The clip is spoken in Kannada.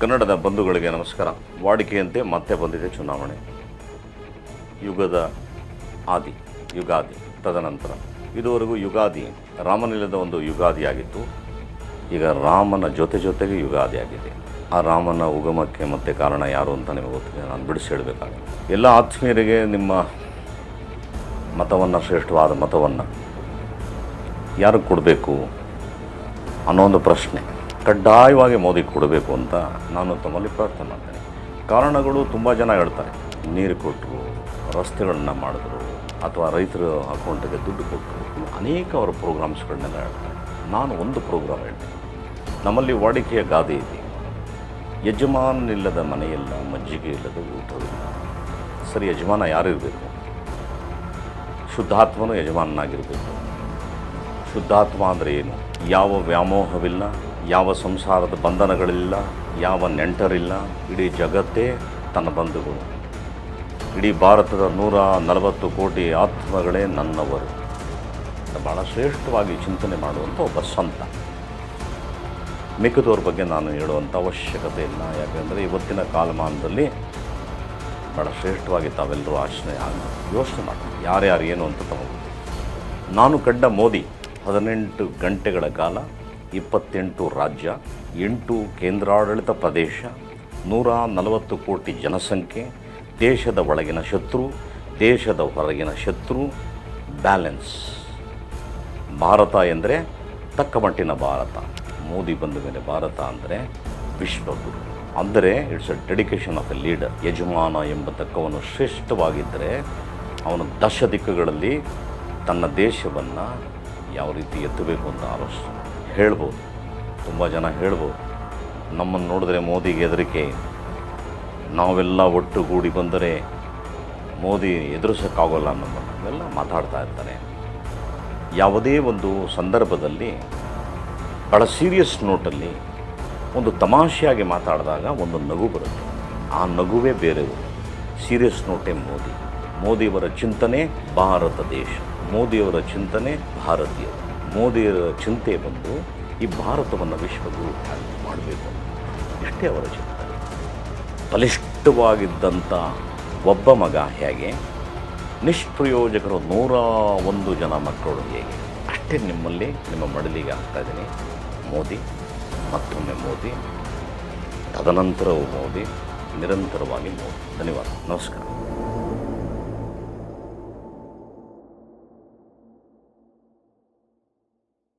ಕನ್ನಡದ ಬಂಧುಗಳಿಗೆ ನಮಸ್ಕಾರ. ವಾಡಿಕೆಯಂತೆ ಮತ್ತೆ ಬಂದಿದೆ ಚುನಾವಣೆ. ಯುಗದ ಆದಿ, ಯುಗಾದಿ ತದನಂತರ. ಇದುವರೆಗೂ ಯುಗಾದಿ ರಾಮನಿಲ್ಲದ ಒಂದು ಯುಗಾದಿ ಆಗಿತ್ತು ಈಗ ರಾಮನ ಜೊತೆ ಜೊತೆಗೆ ಯುಗಾದಿ ಆಗಿದೆ ಆ ರಾಮನ ಉಗಮಕ್ಕೆ ಮತ್ತೆ ಕಾರಣ ಯಾರು ಅಂತ ನಿಮಗೆ ಗೊತ್ತಿದೆ, ನಾನು ಬಿಡಿಸಿ ಹೇಳಬೇಕಾಗುತ್ತೆ ಎಲ್ಲ ಆತ್ಮೀಯರಿಗೆ ನಿಮ್ಮ ಮತವನ್ನು, ಶ್ರೇಷ್ಠವಾದ ಮತವನ್ನು ಯಾರಿಗೆ ಕೊಡಬೇಕು ಅನ್ನೋ ಒಂದು ಪ್ರಶ್ನೆ. ಕಡ್ಡಾಯವಾಗಿ ಮೋದಿ ಕೊಡಬೇಕು ಅಂತ ನಾನು ತಮ್ಮಲ್ಲಿ ಪ್ರಾರ್ಥನೆ ಮಾಡ್ತೇನೆ. ಕಾರಣಗಳು ತುಂಬ ಜನ ಹೇಳ್ತಾರೆ. ನೀರು ಕೊಟ್ಟರು, ರಸ್ತೆಗಳನ್ನು ಮಾಡಿದ್ರು, ಅಥವಾ ರೈತರ ಅಕೌಂಟಿಗೆ ದುಡ್ಡು ಕೊಟ್ಟರು ಅನೇಕ ಅವರ ಪ್ರೋಗ್ರಾಮ್ಸ್ಗಳನ್ನೆಲ್ಲ ಹೇಳ್ತಾರೆ. ನಾನು ಒಂದು ಪ್ರೋಗ್ರಾಮ್ ಹೇಳ್ತೀನಿ. ನಮ್ಮಲ್ಲಿ ವಾಡಿಕೆಯ ಗಾದೆ ಇದೆ. ಯಜಮಾನನಿಲ್ಲದ ಮನೆಯಲ್ಲ ಮಜ್ಜಿಗೆ ಇಲ್ಲದ ಊಟವಿಲ್ಲ ಸರಿ, ಯಜಮಾನ ಯಾರಿರಬೇಕು? ಶುದ್ಧಾತ್ಮನು ಯಜಮಾನನಾಗಿರಬೇಕು. ಶುದ್ಧಾತ್ಮ ಅಂದರೆ ಏನು? ಯಾವ ವ್ಯಾಮೋಹವಿಲ್ಲ, ಯಾವ ಸಂಸಾರದ ಬಂಧನಗಳಿಲ್ಲ, ಯಾವ ನೆಂಟರಿಲ್ಲ, ಇಡೀ ಜಗತ್ತೇ ತನ್ನ ಬಂಧುಗಳು. ಇಡೀ ಭಾರತದ ನೂರ ನಲವತ್ತು ಕೋಟಿ ಆತ್ಮಗಳೇ ನನ್ನವರು. ಭಾಳ ಶ್ರೇಷ್ಠವಾಗಿ ಚಿಂತನೆ ಮಾಡುವಂಥ ಒಬ್ಬ ಸಂತ. ಮಿಕ್ಕದವ್ರ ಬಗ್ಗೆ ನಾನು ಹೇಳುವಂಥ ಅವಶ್ಯಕತೆ ಇಲ್ಲ. ಯಾಕೆಂದರೆ ಇವತ್ತಿನ ಕಾಲಮಾನದಲ್ಲಿ ಭಾಳ ಶ್ರೇಷ್ಠವಾಗಿ ತಾವೆಲ್ಲರೂ ಆಶ್ರಯ ಆಗಿ ಯೋಚನೆ ಮಾಡಿ ಯಾರ್ಯಾರು ಏನು ಅಂತ ತಗೊಂಡು ನಾನು ಕಂಡ ಮೋದಿ ಹದಿನೆಂಟು ಗಂಟೆಗಳ ಕಾಲ ಇಪ್ಪತ್ತೆಂಟು ರಾಜ್ಯ, ಎಂಟು ಕೇಂದ್ರಾಡಳಿತ ಪ್ರದೇಶ, ನೂರ ನಲವತ್ತು ಕೋಟಿ ಜನಸಂಖ್ಯೆ, ದೇಶದ ಒಳಗಿನ ಶತ್ರು, ದೇಶದ ಹೊರಗಿನ ಶತ್ರು, ಬ್ಯಾಲೆನ್ಸ್. ಭಾರತ ಎಂದರೆ ತಕ್ಕಮಟ್ಟಿನ ಭಾರತ. ಮೋದಿ ಬಂದ ಮೇಲೆ ಭಾರತ ಅಂದರೆ ವಿಶ್ವಗುರು. ಅಂದರೆ it's a dedication of a leader ಯಜಮಾನ ಎಂಬ ತಕ್ಕವನು ಶ್ರೇಷ್ಠವಾಗಿದ್ದರೆ ಅವನು ದಶ ದಿಕ್ಕುಗಳಲ್ಲಿ ತನ್ನ ದೇಶವನ್ನು ಯಾವ ರೀತಿ ಎತ್ತಬೇಕು ಅಂತ ಆಲೋಚನೆ ಹೇಳ್ಬೋದು. ತುಂಬ ಜನ ಹೇಳ್ಬೋದು. ನಮ್ಮನ್ನು ನೋಡಿದ್ರೆ ಮೋದಿಗೆ ಹೆದರಿಕೆ. ನಾವೆಲ್ಲ ಒಟ್ಟುಗೂಡಿ ಬಂದರೆ ಮೋದಿ ಎದುರಿಸೋಕ್ಕಾಗೋಲ್ಲ ನಮ್ಮನ್ನು ಇವೆಲ್ಲ ಮಾತಾಡ್ತಾ ಇರ್ತಾರೆ. ಯಾವುದೇ ಒಂದು ಸಂದರ್ಭದಲ್ಲಿ, ಬಹಳ ಸೀರಿಯಸ್ ನೋಟಲ್ಲಿ ಒಂದು ತಮಾಷೆಯಾಗಿ ಮಾತಾಡಿದಾಗ ಒಂದು ನಗು ಬರುತ್ತೆ. ಆ ನಗುವೇ ಬೇರೆ ಸೀರಿಯಸ್ ನೋಟೇ ಮೋದಿ. ಮೋದಿಯವರ ಚಿಂತನೆ ಭಾರತ ದೇಶ. ಮೋದಿಯವರ ಚಿಂತನೆ ಭಾರತೀಯರು ಮೋದಿಯವರ ಚಿಂತೆ ಬಂದು ಈ ಭಾರತವನ್ನು ವಿಶ್ವಗುರು ಮಾಡಬೇಕು. ಇಷ್ಟೇ ಅವರ ಚಿಂತನೆ ಬಲಿಷ್ಠವಾಗಿದ್ದಂಥ ಒಬ್ಬ ಮಗ ಹೇಗೆ? ನಿಷ್ಪ್ರಯೋಜಕರು ನೂರ ಒಂದು ಜನ ಮಕ್ಕಳು ಹೇಗೆ? ಅಷ್ಟೇ ನಿಮ್ಮಲ್ಲಿ ನಿಮ್ಮ ಮಡಲಿಗೆ ಆಗ್ತಾ ಇದ್ದೀನಿ. ಮೋದಿ, ಮತ್ತೊಮ್ಮೆ ಮೋದಿ, ತದನಂತರವೂ ಮೋದಿ, ನಿರಂತರವಾಗಿ ಮೋದಿ. ಧನ್ಯವಾದ. ನಮಸ್ಕಾರ.